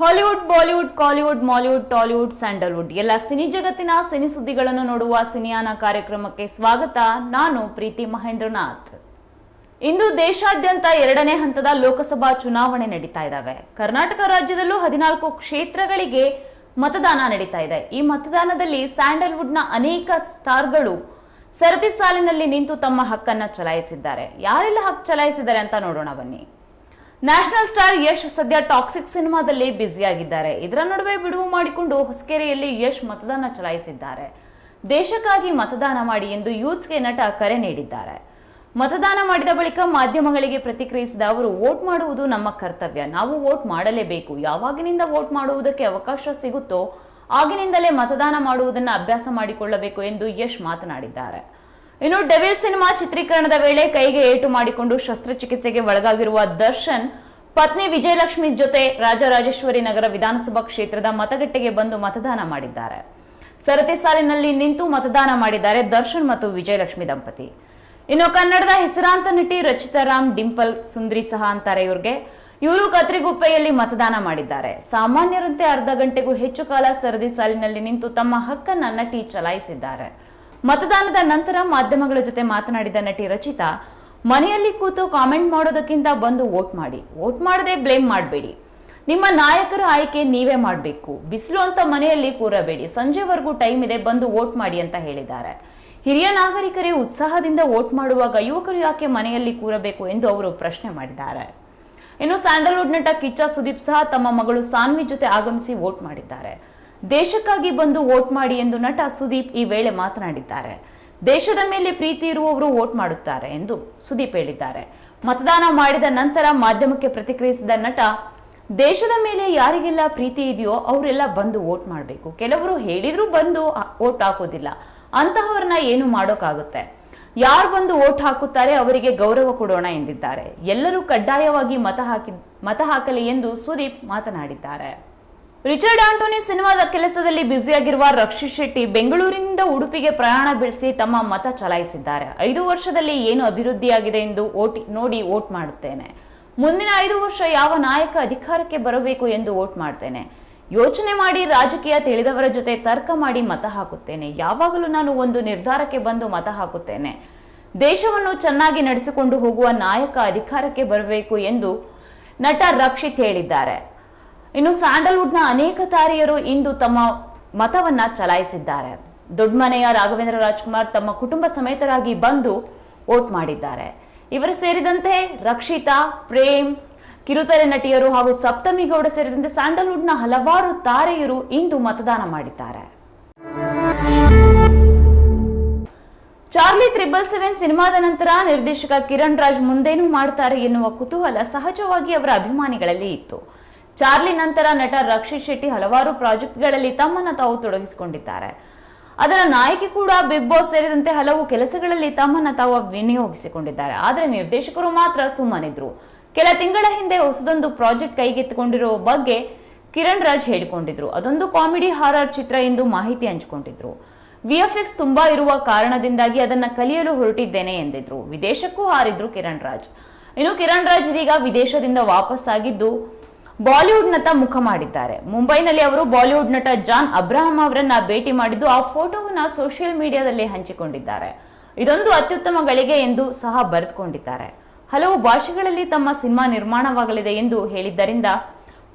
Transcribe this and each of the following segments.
Hollywood Bollywood Kollywood Mollywood Tollywood Sandalwood ಎಲ್ಲ cine ಜಗತ್ತಿನ cine ಸುದ್ದಿಗಳನ್ನು ನೋಡುವ ಸಿನಿಯಾನ ಕಾರ್ಯಕ್ರಮಕ್ಕೆ ಸ್ವಾಗತ. ನಾನು ಪ್ರೀತಿ ಮಹೇಂದ್ರನಾಥ್. ಇಂದು ದೇಶಾದ್ಯಂತ ಎರಡನೇ ಹಂತದ ಲೋಕಸಭಾ ಚುನಾವಣೆ ನಡೀತಾ ಇದ್ದಾವೆ ಕರ್ನಾಟಕ ರಾಜ್ಯದಲ್ಲೂ ಹದಿನಾಲ್ಕು ಕ್ಷೇತ್ರಗಳಿಗೆ ಮತದಾನ ನಡೀತಾ ಇದೆ. ಈ ಮತದಾನದಲ್ಲಿ ಸ್ಯಾಂಡಲ್ವುಡ್ನ ಅನೇಕ ಸ್ಟಾರ್ಗಳು ಸರದಿ ಸಾಲಿನಲ್ಲಿ ನಿಂತು ತಮ್ಮ ಹಕ್ಕನ್ನ ಚಲಾಯಿಸಿದ್ದಾರೆ. ಯಾರೆಲ್ಲ ಹಕ್ಕು ಚಲಾಯಿಸಿದ್ದಾರೆ ಅಂತ ನೋಡೋಣ ಬನ್ನಿ. ನ್ಯಾಷನಲ್ ಸ್ಟಾರ್ ಯಶ್ ಸದ್ಯ ಟಾಕ್ಸಿಕ್ ಸಿನಿಮಾದಲ್ಲಿ ಬ್ಯುಸಿಯಾಗಿದ್ದಾರೆ. ಇದರ ನಡುವೆ ಬಿಡುವು ಮಾಡಿಕೊಂಡು ಹೊಸಕೆರೆಯಲ್ಲಿ ಯಶ್ ಮತದಾನ ಚಲಾಯಿಸಿದ್ದಾರೆ. ದೇಶಕ್ಕಾಗಿ ಮತದಾನ ಮಾಡಿ ಎಂದು ಯೂತ್ಸ್ಗೆ ನಟ ಕರೆ ನೀಡಿದ್ದಾರೆ. ಮತದಾನ ಮಾಡಿದ ಬಳಿಕ ಮಾಧ್ಯಮಗಳಿಗೆ ಪ್ರತಿಕ್ರಿಯಿಸಿದ ಅವರು, ವೋಟ್ ಮಾಡುವುದು ನಮ್ಮ ಕರ್ತವ್ಯ. ನಾವು ವೋಟ್ ಮಾಡಲೇಬೇಕು. ಯಾವಾಗಿನಿಂದ ವೋಟ್ ಮಾಡುವುದಕ್ಕೆ ಅವಕಾಶ ಸಿಗುತ್ತೋ, ಆಗಿನಿಂದಲೇ ಮತದಾನ ಮಾಡುವುದನ್ನು ಅಭ್ಯಾಸ ಮಾಡಿಕೊಳ್ಳಬೇಕು ಎಂದು ಯಶ್ ಮಾತನಾಡಿದ್ದಾರೆ. ಇನ್ನು ಡೆವಿಲ್ ಸಿನಿಮಾ ಚಿತ್ರೀಕರಣದ ವೇಳೆ ಕೈಗೆ ಏಟು ಮಾಡಿಕೊಂಡು ಶಸ್ತ್ರಚಿಕಿತ್ಸೆಗೆ ಒಳಗಾಗಿರುವ ದರ್ಶನ್, ಪತ್ನಿ ವಿಜಯಲಕ್ಷ್ಮಿ ಜೊತೆ ರಾಜರಾಜೇಶ್ವರಿ ನಗರ ವಿಧಾನಸಭಾ ಕ್ಷೇತ್ರದ ಮತಗಟ್ಟೆಗೆ ಬಂದು ಮತದಾನ ಮಾಡಿದ್ದಾರೆ. ಸರತಿ ಸಾಲಿನಲ್ಲಿ ನಿಂತು ಮತದಾನ ಮಾಡಿದ್ದಾರೆ ದರ್ಶನ್ ಮತ್ತು ವಿಜಯಲಕ್ಷ್ಮಿ ದಂಪತಿ. ಇನ್ನು ಕನ್ನಡದ ಹೆಸರಾಂತ ನಟಿ ರಚಿತಾ ರಾಮ್, ಡಿಂಪಲ್, ಸುಂದ್ರಿ ಸಹ ಅಂತಾರೆ ಇವ್ರಿಗೆ. ಇವರು ಕತ್ರಿಗುಪ್ಪೆಯಲ್ಲಿ ಮತದಾನ ಮಾಡಿದ್ದಾರೆ. ಸಾಮಾನ್ಯರಂತೆ ಅರ್ಧ ಗಂಟೆಗೂ ಹೆಚ್ಚು ಕಾಲ ಸರದಿ ಸಾಲಿನಲ್ಲಿ ನಿಂತು ತಮ್ಮ ಹಕ್ಕನ್ನ ನಟಿ ಚಲಾಯಿಸಿದ್ದಾರೆ. ಮತದಾನದ ನಂತರ ಮಾಧ್ಯಮಗಳ ಜೊತೆ ಮಾತನಾಡಿದ ನಟಿ ರಚಿತಾ, ಮನೆಯಲ್ಲಿ ಕೂತು ಕಾಮೆಂಟ್ ಮಾಡೋದಕ್ಕಿಂತ ಬಂದು ವೋಟ್ ಮಾಡಿ. ವೋಟ್ ಮಾಡದೆ ಬ್ಲೇಮ್ ಮಾಡಬೇಡಿ. ನಿಮ್ಮ ನಾಯಕರ ಆಯ್ಕೆ ನೀವೇ ಮಾಡಬೇಕು. ಬಿಸಿಲು ಅಂತ ಮನೆಯಲ್ಲಿ ಕೂರಬೇಡಿ. ಸಂಜೆವರೆಗೂ ಟೈಮ್ ಇದೆ, ಬಂದು ವೋಟ್ ಮಾಡಿ ಅಂತ ಹೇಳಿದ್ದಾರೆ. ಹಿರಿಯ ನಾಗರಿಕರೇ ಉತ್ಸಾಹದಿಂದ ವೋಟ್ ಮಾಡುವಾಗ ಯುವಕರು ಯಾಕೆ ಮನೆಯಲ್ಲಿ ಕೂರಬೇಕು ಎಂದು ಅವರು ಪ್ರಶ್ನೆ ಮಾಡಿದ್ದಾರೆ. ಇನ್ನು ಸ್ಯಾಂಡಲ್ವುಡ್ ನಟ ಕಿಚ್ಚ ಸುದೀಪ್ ಸಹ ತಮ್ಮ ಮಗಳು ಸಾನ್ವಿ ಜೊತೆ ಆಗಮಿಸಿ ವೋಟ್ ಮಾಡಿದ್ದಾರೆ. ದೇಶಕ್ಕಾಗಿ ಬಂದು ವೋಟ್ ಮಾಡಿ ಎಂದು ನಟ ಸುದೀಪ್ ಈ ವೇಳೆ ಮಾತನಾಡಿದ್ದಾರೆ. ದೇಶದ ಮೇಲೆ ಪ್ರೀತಿ ಇರುವವರು ವೋಟ್ ಮಾಡುತ್ತಾರೆ ಎಂದು ಸುದೀಪ್ ಹೇಳಿದ್ದಾರೆ. ಮತದಾನ ಮಾಡಿದ ನಂತರ ಮಾಧ್ಯಮಕ್ಕೆ ಪ್ರತಿಕ್ರಿಯಿಸಿದ ನಟ, ದೇಶದ ಮೇಲೆ ಯಾರಿಗೆಲ್ಲ ಪ್ರೀತಿ ಇದೆಯೋ ಅವರೆಲ್ಲ ಬಂದು ವೋಟ್ ಮಾಡಬೇಕು. ಕೆಲವರು ಹೇಳಿದ್ರು ಬಂದು ವೋಟ್ ಹಾಕೋದಿಲ್ಲ. ಅಂತಹವ್ರನ್ನ ಏನು ಮಾಡೋಕ್ಕಾಗುತ್ತೆ? ಯಾರು ಬಂದು ವೋಟ್ ಹಾಕುತ್ತಾರೆ ಅವರಿಗೆ ಗೌರವ ಕೊಡೋಣ ಎಂದಿದ್ದಾರೆ. ಎಲ್ಲರೂ ಕಡ್ಡಾಯವಾಗಿ ಮತ ಹಾಕಿ, ಮತ ಹಾಕಲಿ ಎಂದು ಸುದೀಪ್ ಮಾತನಾಡಿದ್ದಾರೆ. ರಿಚರ್ಡ್ ಆಂಟೋನಿ ಸಿನಿಮಾದ ಕೆಲಸದಲ್ಲಿ ಬ್ಯುಸಿಯಾಗಿರುವ ರಕ್ಷಿತ್ ಶೆಟ್ಟಿ ಬೆಂಗಳೂರಿನಿಂದ ಉಡುಪಿಗೆ ಪ್ರಯಾಣ ಬೆಳೆಸಿ ತಮ್ಮ ಮತ ಚಲಾಯಿಸಿದ್ದಾರೆ. ಐದು ವರ್ಷದಲ್ಲಿ ಏನು ಅಭಿವೃದ್ಧಿಯಾಗಿದೆ ಎಂದು ಓಟಿ ನೋಡಿ ವೋಟ್ ಮಾಡುತ್ತೇನೆ. ಮುಂದಿನ ಐದು ವರ್ಷ ಯಾವ ನಾಯಕ ಅಧಿಕಾರಕ್ಕೆ ಬರಬೇಕು ಎಂದು ವೋಟ್ ಮಾಡ್ತೇನೆ ಯೋಚನೆ ಮಾಡಿ ರಾಜಕೀಯ ತಿಳಿದವರ ಜೊತೆ ತರ್ಕ ಮಾಡಿ ಮತ ಹಾಕುತ್ತೇನೆ. ಯಾವಾಗಲೂ ನಾನು ಒಂದು ನಿರ್ಧಾರಕ್ಕೆ ಬಂದು ಮತ ಹಾಕುತ್ತೇನೆ. ದೇಶವನ್ನು ಚೆನ್ನಾಗಿ ನಡೆಸಿಕೊಂಡು ಹೋಗುವ ನಾಯಕ ಅಧಿಕಾರಕ್ಕೆ ಬರಬೇಕು ಎಂದು ನಟ ರಕ್ಷಿತ್ ಹೇಳಿದ್ದಾರೆ. ಇನ್ನು ಸ್ಯಾಂಡಲ್ವುಡ್ನ ಅನೇಕ ತಾರೆಯರು ಇಂದು ತಮ್ಮ ಮತವನ್ನ ಚಲಾಯಿಸಿದ್ದಾರೆ. ದೊಡ್ಡಮನೆಯ ರಾಘವೇಂದ್ರ ರಾಜ್ಕುಮಾರ್ ತಮ್ಮ ಕುಟುಂಬ ಸಮೇತರಾಗಿ ಬಂದು ವೋಟ್ ಮಾಡಿದ್ದಾರೆ. ಇವರು ಸೇರಿದಂತೆ ರಕ್ಷಿತಾ, ಪ್ರೇಮ್, ಕಿರುತೆರೆ ನಟಿಯರು ಹಾಗೂ ಸಪ್ತಮಿ ಗೌಡ ಸೇರಿದಂತೆ ಸ್ಯಾಂಡಲ್ವುಡ್ನ ಹಲವಾರು ತಾರೆಯರು ಇಂದು ಮತದಾನ ಮಾಡಿದ್ದಾರೆ. ಚಾರ್ಲಿ ತ್ರಿಬಲ್ ಸೆವೆನ್ ಸಿನಿಮಾದ ನಂತರ ನಿರ್ದೇಶಕ ಕಿರಣ್ ರಾಜ್ ಮುಂದೇನು ಮಾಡ್ತಾರೆ ಎನ್ನುವ ಕುತೂಹಲ ಸಹಜವಾಗಿ ಅವರ ಅಭಿಮಾನಿಗಳಲ್ಲಿ ಇತ್ತು. ಚಾರ್ಲಿ ನಂತರ ನಟ ರಕ್ಷಿತ್ ಶೆಟ್ಟಿ ಹಲವಾರು ಪ್ರಾಜೆಕ್ಟ್ಗಳಲ್ಲಿ ತಮ್ಮನ್ನು ತಾವು ತೊಡಗಿಸಿಕೊಂಡಿದ್ದಾರೆ. ಅದರ ನಾಯಕಿ ಕೂಡ ಬಿಗ್ ಬಾಸ್ ಸೇರಿದಂತೆ ಹಲವು ಕೆಲಸಗಳಲ್ಲಿ ತಮ್ಮನ್ನ ತಾವು ವಿನಿಯೋಗಿಸಿಕೊಂಡಿದ್ದಾರೆ. ಆದರೆ ನಿರ್ದೇಶಕರು ಮಾತ್ರ ಸುಮ್ಮನಿದ್ರು. ಕೆಲ ತಿಂಗಳ ಹಿಂದೆ ಹೊಸದೊಂದು ಪ್ರಾಜೆಕ್ಟ್ ಕೈಗೆತ್ತಿಕೊಂಡಿರುವ ಬಗ್ಗೆ ಕಿರಣ್ ರಾಜ್ ಹೇಳಿಕೊಂಡಿದ್ರು. ಅದೊಂದು ಕಾಮಿಡಿ ಹಾರರ್ ಚಿತ್ರ ಎಂದು ಮಾಹಿತಿ ಹಂಚಿಕೊಂಡಿದ್ರು. ವಿಎಫ್ಎಕ್ಸ್ ತುಂಬಾ ಇರುವ ಕಾರಣದಿಂದಾಗಿ ಅದನ್ನ ಕಲಿಯಲು ಹೊರಟಿದ್ದೇನೆ ಎಂದಿದ್ರು. ವಿದೇಶಕ್ಕೂ ಹಾರಿದ್ರು ಕಿರಣ್ ರಾಜ್. ಇನ್ನು ಕಿರಣ್ ರಾಜ್ ಇದೀಗ ವಿದೇಶದಿಂದ ವಾಪಸ್ ಆಗಿದ್ದು ಬಾಲಿವುಡ್ ನಟ ಮುಖ ಮಾಡಿದ್ದಾರೆ. ಮುಂಬೈನಲ್ಲಿ ಅವರು ಬಾಲಿವುಡ್ ನಟ ಜಾನ್ ಅಬ್ರಹಂ ಅವರನ್ನ ಭೇಟಿ ಮಾಡಿದ್ದು ಆ ಫೋಟೋವನ್ನ ಸೋಷಿಯಲ್ ಮೀಡಿಯಾದಲ್ಲಿ ಹಂಚಿಕೊಂಡಿದ್ದಾರೆ. ಇದೊಂದು ಅತ್ಯುತ್ತಮ ಗಳಿಗೆ ಎಂದು ಸಹ ಬರೆದುಕೊಂಡಿದ್ದಾರೆ. ಹಲವು ಭಾಷೆಗಳಲ್ಲಿ ತಮ್ಮ ಸಿನಿಮಾ ನಿರ್ಮಾಣವಾಗಲಿದೆ ಎಂದು ಹೇಳಿದ್ದರಿಂದ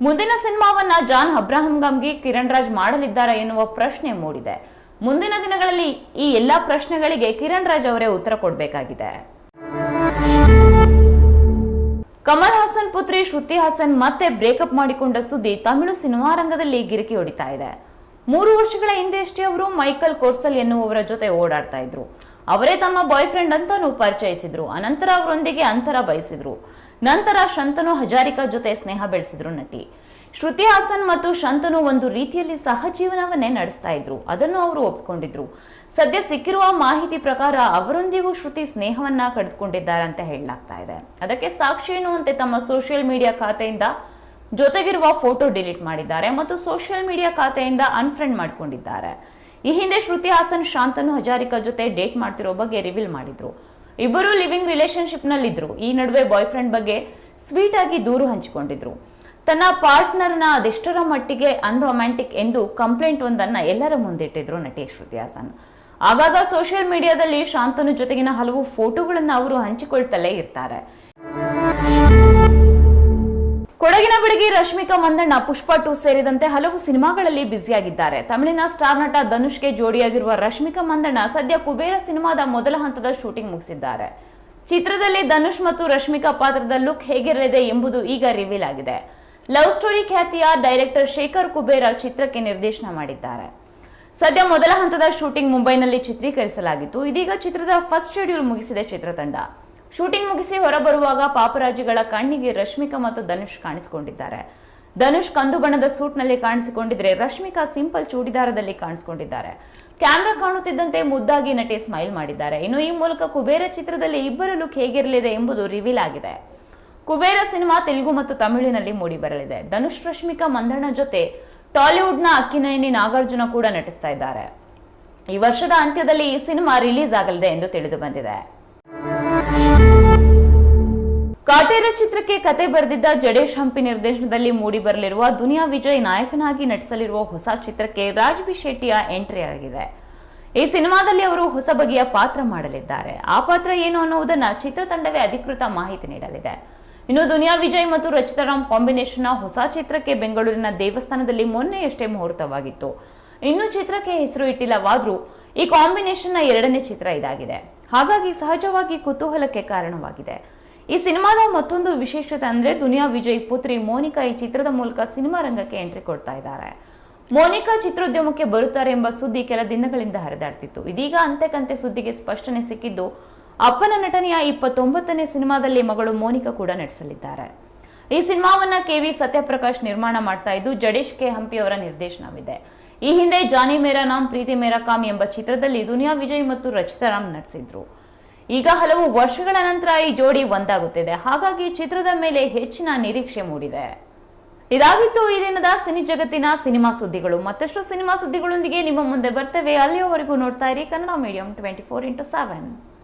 ಮುಂದಿನ ಸಿನಿಮಾವನ್ನ ಜಾನ್ ಅಬ್ರಹಂಗಂಗೆ ಕಿರಣ್ ರಾಜ್ ಮಾಡಲಿದ್ದಾರೆ ಎನ್ನುವ ಪ್ರಶ್ನೆ ಮೂಡಿದೆ. ಮುಂದಿನ ದಿನಗಳಲ್ಲಿ ಈ ಎಲ್ಲಾ ಪ್ರಶ್ನೆಗಳಿಗೆ ಕಿರಣ್ ರಾಜ್ ಅವರೇ ಉತ್ತರ ಕೊಡಬೇಕಾಗಿದೆ. ಕಮಲ್ ಹಾಸನ್ ಪುತ್ರಿ ಶ್ರುತಿ ಹಾಸನ್ ಮತ್ತೆ ಬ್ರೇಕಪ್ ಮಾಡಿಕೊಂಡ ಸುದ್ದಿ ತಮಿಳು ಸಿನಿಮಾ ರಂಗದಲ್ಲಿ ಗಿರಿಕಿ ಹೊಡಿತಾ ಇದೆ. ಮೂರು ವರ್ಷಗಳ ಹಿಂದೆಯಷ್ಟೇ ಅವರು ಮೈಕಲ್ ಕೋರ್ಸಲ್ ಎನ್ನುವವರ ಜೊತೆ ಓಡಾಡ್ತಾ ಇದ್ರು. ಅವರೇ ತಮ್ಮ ಬಾಯ್ ಫ್ರೆಂಡ್ ಅಂತಾನೂ ಪರಿಚಯಿಸಿದ್ರು. ಅನಂತರ ಅವರೊಂದಿಗೆ ಅಂತರ ಬಯಸಿದ್ರು. ನಂತರ ಶಂತನು ಹಜಾರಿಕಾ ಜೊತೆ ಸ್ನೇಹ ಬೆಳೆಸಿದ್ರು ನಟಿ. ಶ್ರುತಿ ಹಾಸನ್ ಮತ್ತು ಶಂತನು ಒಂದು ರೀತಿಯಲ್ಲಿ ಸಹಜೀವನವನ್ನೇ ನಡೆಸ್ತಾ ಇದ್ರು. ಅದನ್ನು ಅವರು ಒಪ್ಕೊಂಡಿದ್ರು. ಸದ್ಯ ಸಿಕ್ಕಿರುವ ಮಾಹಿತಿ ಪ್ರಕಾರ ಅವರೊಂದಿಗೂ ಶ್ರುತಿ ಸ್ನೇಹವನ್ನ ಕಳೆದುಕೊಂಡಿದ್ದಾರೆ ಅಂತ ಹೇಳಲಾಗ್ತಾ ಇದೆ. ಅದಕ್ಕೆ ಸಾಕ್ಷಿ ಎನ್ನುವಂತೆ ತಮ್ಮ ಸೋಷಿಯಲ್ ಮೀಡಿಯಾ ಖಾತೆಯಿಂದ ಜೊತೆಗಿರುವ ಫೋಟೋ ಡಿಲೀಟ್ ಮಾಡಿದ್ದಾರೆ ಮತ್ತು ಸೋಷಿಯಲ್ ಮೀಡಿಯಾ ಖಾತೆಯಿಂದ ಅನ್ಫ್ರೆಂಡ್ ಮಾಡಿಕೊಂಡಿದ್ದಾರೆ. ಈ ಹಿಂದೆ ಶ್ರುತಿ ಹಾಸನ್, ಶಾಂತನು, ಹಜಾರಿಕಾ ಜೊತೆ ಡೇಟ್ ಮಾಡ್ತಿರೋ ಬಗ್ಗೆ ರಿವೀಲ್ ಮಾಡಿದ್ರು. ಇಬ್ಬರು ಲಿವಿಂಗ್ ರಿಲೇಶನ್ಶಿಪ್ ನಲ್ಲಿದ್ರು ಈ ನಡುವೆ ಬಾಯ್ ಫ್ರೆಂಡ್ ಬಗ್ಗೆ ಸ್ವೀಟ್ ಆಗಿ ದೂರು ಹಂಚಿಕೊಂಡಿದ್ರು. ತನ್ನ ಪಾರ್ಟ್ನರ್ನ ಅದೆಷ್ಟರ ಮಟ್ಟಿಗೆ ಅನ್ರೊಮ್ಯಾಂಟಿಕ್ ಎಂದು ಕಂಪ್ಲೇಂಟ್ ಒಂದನ್ನ ಎಲ್ಲರ ಮುಂದಿಟ್ಟಿದ್ರು ನಟಿ ಶ್ರುತಿ ಹಾಸನ್. ಆಗಾಗ ಸೋಷಿಯಲ್ ಮೀಡಿಯಾದಲ್ಲಿ ಶಾಂತನು ಜೊತೆಗಿನ ಹಲವು ಫೋಟೋಗಳನ್ನು ಅವರು ಹಂಚಿಕೊಳ್ತಲೇ ಇರ್ತಾರೆ. ಕೊಡಗಿನ ಬೆಡಗಿ ರಶ್ಮಿಕಾ ಮಂದಣ್ಣ, ಪುಷ್ಪ ಟು ಸೇರಿದಂತೆ ಹಲವು ಸಿನಿಮಾಗಳಲ್ಲಿ ಬ್ಯುಸಿಯಾಗಿದ್ದಾರೆ. ತಮಿಳಿನ ಸ್ಟಾರ್ ನಟ ಧನುಷ್ಗೆ ಜೋಡಿಯಾಗಿರುವ ರಶ್ಮಿಕಾ ಮಂದಣ್ಣ ಸದ್ಯ ಕುಬೇರ ಸಿನಿಮಾದ ಮೊದಲ ಹಂತದ ಶೂಟಿಂಗ್ ಮುಗಿಸಿದ್ದಾರೆ. ಚಿತ್ರದಲ್ಲಿ ಧನುಷ್ ಮತ್ತು ರಶ್ಮಿಕಾ ಪಾತ್ರದ ಲುಕ್ ಹೇಗಿರಲಿದೆ ಎಂಬುದು ಈಗ ರಿವೀಲ್ ಆಗಿದೆ. ಲವ್ ಸ್ಟೋರಿ ಖ್ಯಾತಿಯ ಡೈರೆಕ್ಟರ್ ಶೇಖರ್ ಕುಬೇರ ಚಿತ್ರಕ್ಕೆ ನಿರ್ದೇಶನ ಮಾಡಿದ್ದಾರೆ. ಸದ್ಯ ಮೊದಲ ಹಂತದ ಶೂಟಿಂಗ್ ಮುಂಬೈನಲ್ಲಿ ಚಿತ್ರೀಕರಿಸಲಾಗಿತ್ತು. ಇದೀಗ ಚಿತ್ರದ ಫಸ್ಟ್ ಶೆಡ್ಯೂಲ್ ಮುಗಿಸಿದೆ ಚಿತ್ರತಂಡ ಶೂಟಿಂಗ್ ಮುಗಿಸಿ ಹೊರಬರುವಾಗ ಪಾಪರಾಜಿಗಳ ಕಣ್ಣಿಗೆ ರಶ್ಮಿಕಾ ಮತ್ತು ಧನುಷ್ ಕಾಣಿಸಿಕೊಂಡಿದ್ದಾರೆ. ಧನುಷ್ ಕಂದು ಬಣ್ಣದ ಸೂಟ್ನಲ್ಲಿ ಕಾಣಿಸಿಕೊಂಡಿದ್ರೆ ರಶ್ಮಿಕಾ ಸಿಂಪಲ್ ಚೂಡಿದಾರದಲ್ಲಿ ಕಾಣಿಸಿಕೊಂಡಿದ್ದಾರೆ. ಕ್ಯಾಮ್ರಾ ಕಾಣುತ್ತಿದ್ದಂತೆ ಮುದ್ದಾಗಿ ನಟಿ ಸ್ಮೈಲ್ ಮಾಡಿದ್ದಾರೆ. ಇನ್ನು ಈ ಮೂಲಕ ಕುಬೇರ ಚಿತ್ರದಲ್ಲಿ ಇಬ್ಬರ ಲುಕ್ ಹೇಗಿರಲಿದೆ ಎಂಬುದು ರಿವೀಲ್ ಆಗಿದೆ. ಕುಬೇರ ಸಿನಿಮಾ ತೆಲುಗು ಮತ್ತು ತಮಿಳಿನಲ್ಲಿ ಮೂಡಿ ಬರಲಿದೆ. ಧನುಷ್ ರಶ್ಮಿಕಾ ಮಂದಣ್ಣ ಜೊತೆ ಟಾಲಿವುಡ್ನ ಅಕ್ಕಿನೇನಿ ನಾಗಾರ್ಜುನ ಕೂಡ ನಟಿಸ್ತಾ ಇದ್ದಾರೆ. ಈ ವರ್ಷದ ಅಂತ್ಯದಲ್ಲಿ ಈ ಸಿನಿಮಾ ರಿಲೀಸ್ ಆಗಲಿದೆ ಎಂದು ತಿಳಿದು ಬಂದಿದೆ. ಕಾಟೇರ ಚಿತ್ರಕ್ಕೆ ಕತೆ ಬರೆದಿದ್ದ ಜಡೇಶ್ ಹಂಪಿ ನಿರ್ದೇಶನದಲ್ಲಿ ಮೂಡಿ ಬರಲಿರುವ ದುನಿಯಾ ವಿಜಯ್ ನಾಯಕನಾಗಿ ನಟಿಸಲಿರುವ ಹೊಸ ಚಿತ್ರಕ್ಕೆ ರಾಜ್ ಬಿ ಶೆಟ್ಟಿಯ ಎಂಟ್ರಿ ಆಗಿದೆ. ಈ ಸಿನಿಮಾದಲ್ಲಿ ಅವರು ಹೊಸ ಬಗೆಯ ಪಾತ್ರ ಮಾಡಲಿದ್ದಾರೆ. ಆ ಪಾತ್ರ ಏನು ಅನ್ನುವುದನ್ನ ಚಿತ್ರತಂಡವೇ ಅಧಿಕೃತ ಮಾಹಿತಿ ನೀಡಲಿದೆ. ಇನ್ನು ದುನಿಯಾ ವಿಜಯ್ ಮತ್ತು ರಚಿತಾರಾಮ್ ಕಾಂಬಿನೇಷನ್ನ ಹೊಸ ಚಿತ್ರಕ್ಕೆ ಬೆಂಗಳೂರಿನ ದೇವಸ್ಥಾನದಲ್ಲಿ ಮೊನ್ನೆಯಷ್ಟೇ ಮುಹೂರ್ತವಾಗಿತ್ತು. ಇನ್ನು ಚಿತ್ರಕ್ಕೆ ಹೆಸರು ಇಟ್ಟಿಲ್ಲವಾದರೂ ಈ ಕಾಂಬಿನೇಷನ್ನ ಎರಡನೇ ಚಿತ್ರ ಇದಾಗಿದೆ. ಹಾಗಾಗಿ ಸಹಜವಾಗಿ ಕುತೂಹಲಕ್ಕೆ ಕಾರಣವಾಗಿದೆ. ಈ ಸಿನಿಮಾದ ಮತ್ತೊಂದು ವಿಶೇಷತೆ ಅಂದ್ರೆ ದುನಿಯಾ ವಿಜಯ್ ಪುತ್ರಿ ಮೋನಿಕಾ ಈ ಚಿತ್ರದ ಮೂಲಕ ಸಿನಿಮಾ ರಂಗಕ್ಕೆ ಎಂಟ್ರಿ ಕೊಡ್ತಾ ಇದ್ದಾರೆ. ಮೋನಿಕಾ ಚಿತ್ರೋದ್ಯಮಕ್ಕೆ ಬರುತ್ತಾರೆ ಎಂಬ ಸುದ್ದಿ ಕೆಲ ದಿನಗಳಿಂದ ಹರಿದಾಡ್ತಿತ್ತು. ಇದೀಗ ಅಂತೆ ಕಂತೆ ಸುದ್ದಿಗೆ ಸ್ಪಷ್ಟನೆ ಸಿಕ್ಕಿದ್ದು ಅಪ್ಪನ ನಟನೆಯ ಇಪ್ಪತ್ತೊಂಬತ್ತನೇ ಸಿನಿಮಾದಲ್ಲಿ ಮಗಳು ಮೋನಿಕಾ ಕೂಡ ನಟಿಸಲಿದ್ದಾರೆ. ಈ ಸಿನಿಮಾವನ್ನ ಕೆವಿ ಸತ್ಯಪ್ರಕಾಶ್ ನಿರ್ಮಾಣ ಮಾಡ್ತಾ ಇದ್ದು, ಜಡೇಶ್ ಕೆ ಹಂಪಿ ಅವರ ನಿರ್ದೇಶನವಿದೆ. ಈ ಹಿಂದೆ ಜಾನಿ ಮೇರಾ ನಾಮ್, ಪ್ರೀತಿ ಮೇರಾ ಕಾಮ್ ಎಂಬ ಚಿತ್ರದಲ್ಲಿ ದುನಿಯಾ ವಿಜಯ್ ಮತ್ತು ರಚಿತಾರಾಮ್ ನಟಿಸಿದ್ರು. ಈಗ ಹಲವು ವರ್ಷಗಳ ನಂತರ ಈ ಜೋಡಿ ಒಂದಾಗುತ್ತಿದೆ. ಹಾಗಾಗಿ ಚಿತ್ರದ ಮೇಲೆ ಹೆಚ್ಚಿನ ನಿರೀಕ್ಷೆ ಮೂಡಿದೆ. ಇದಾಗಿತ್ತು ಈ ದಿನದ ಸಿನಿ ಜಗತ್ತಿನ ಸಿನಿಮಾ ಸುದ್ದಿಗಳು. ಮತ್ತಷ್ಟು ಸಿನಿಮಾ ಸುದ್ದಿಗಳೊಂದಿಗೆ ನಿಮ್ಮ ಮುಂದೆ ಬರ್ತೇವೆ. ಅಲ್ಲಿಯವರೆಗೂ ನೋಡ್ತಾ ಇರಿ Kannada medium twenty four into seven.